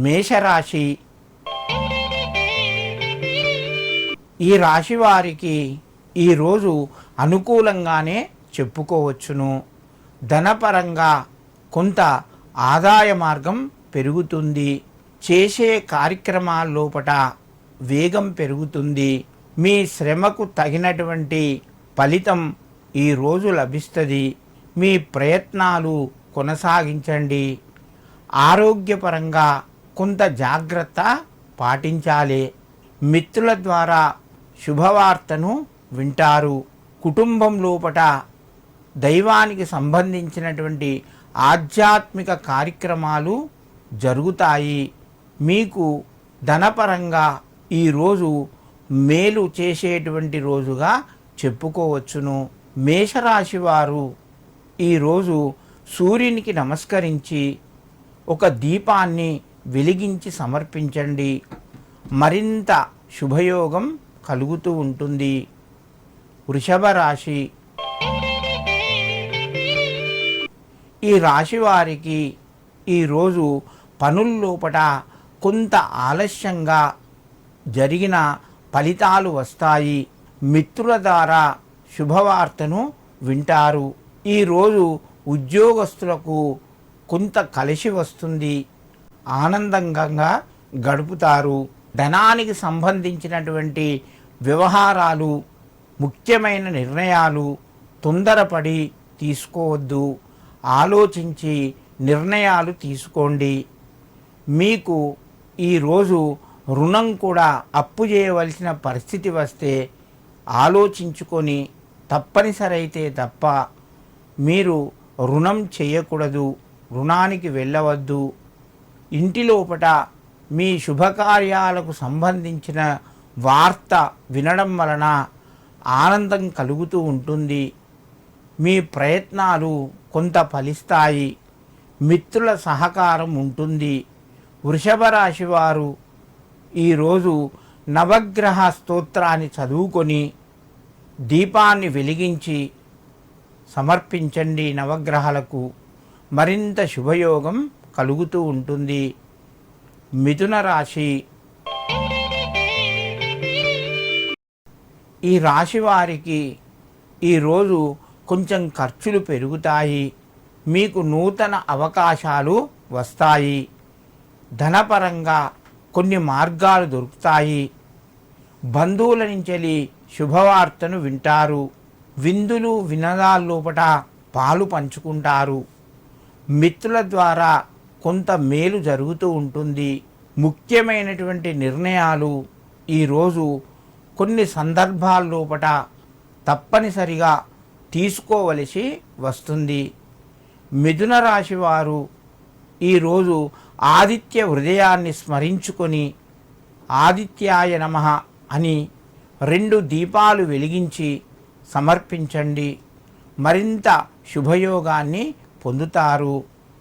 మేషరాశి. ఈ రాశి వారికి ఈరోజు అనుకూలంగానే చెప్పుకోవచ్చును. ధనపరంగా కొంత ఆదాయ మార్గం పెరుగుతుంది. చేసే కార్యక్రమాల లోపట వేగం పెరుగుతుంది. మీ శ్రమకు తగినటువంటి ఫలితం ఈరోజు లభిస్తుంది. మీ ప్రయత్నాలు కొనసాగించండి. ఆరోగ్యపరంగా కొంత జాగ్రత్త పాటించాలి. మిత్రుల ద్వారా శుభవార్తను వింటారు. కుటుంబం లోపట దైవానికి సంబంధించినటువంటి ఆధ్యాత్మిక కార్యక్రమాలు జరుగుతాయి. మీకు ధనపరంగా ఈరోజు మేలు చేసేటువంటి రోజుగా చెప్పుకోవచ్చును. మేషరాశి వారు ఈరోజు సూర్యునికి నమస్కరించి ఒక దీపాన్ని వెలిగించి సమర్పించండి. మరింత శుభయోగం కలుగుతూ ఉంటుంది. వృషభ రాశి. ఈ రాశి వారికి ఈరోజు పనుల్లోపట కొంత ఆలస్యంగా జరిగిన ఫలితాలు వస్తాయి. మిత్రుల ద్వారా శుభవార్తను వింటారు. ఈరోజు ఉద్యోగస్తులకు కొంత కలిసి వస్తుంది. ఆనందంగా గడుపుతారు. ధనానికి సంబంధించినటువంటి వ్యవహారాలు ముఖ్యమైన నిర్ణయాలు తొందరపడి తీసుకోవద్దు. ఆలోచించి నిర్ణయాలు తీసుకోండి. మీకు ఈరోజు రుణం కూడా అప్పు చేయవలసిన పరిస్థితి వస్తే ఆలోచించుకొని తప్పనిసరైతే తప్ప మీరు రుణం చేయకూడదు రుణానికి వెళ్ళవద్దు. ఇంటి లోపట మీ శుభకార్యాలకు సంబంధించిన వార్త వినడం వలన ఆనందం కలుగుతూ ఉంటుంది. మీ ప్రయత్నాలు కొంత ఫలిస్తాయి. మిత్రుల సహకారం ఉంటుంది. వృషభ రాశి వారు ఈరోజు నవగ్రహ స్తోత్రాన్ని చదువుకొని దీపాన్ని వెలిగించి సమర్పించండి నవగ్రహాలకు. మరింత శుభయోగం కలుగుతూ ఉంటుంది. మిథున రాశి. ఈ రాశి వారికి ఈరోజు కొంచెం ఖర్చులు పెరుగుతాయి. మీకు నూతన అవకాశాలు వస్తాయి. ధనపరంగా కొన్ని మార్గాలు దొరుకుతాయి. బంధువుల నుంచి శుభవార్తను వింటారు. విందులు వినదాల లోపట పాలు పంచుకుంటారు. మిత్రుల ద్వారా కొంత మేలు జరుగుతూ ఉంటుంది. ముఖ్యమైనటువంటి నిర్ణయాలు ఈరోజు కొన్ని సందర్భాల్లోపట తప్పనిసరిగా తీసుకోవలసి వస్తుంది. మిథున రాశి వారు ఈరోజు ఆదిత్య హృదయాన్ని స్మరించుకొని ఆదిత్యాయ నమ అని రెండు దీపాలు వెలిగించి సమర్పించండి. మరింత శుభయోగాన్ని పొందుతారు.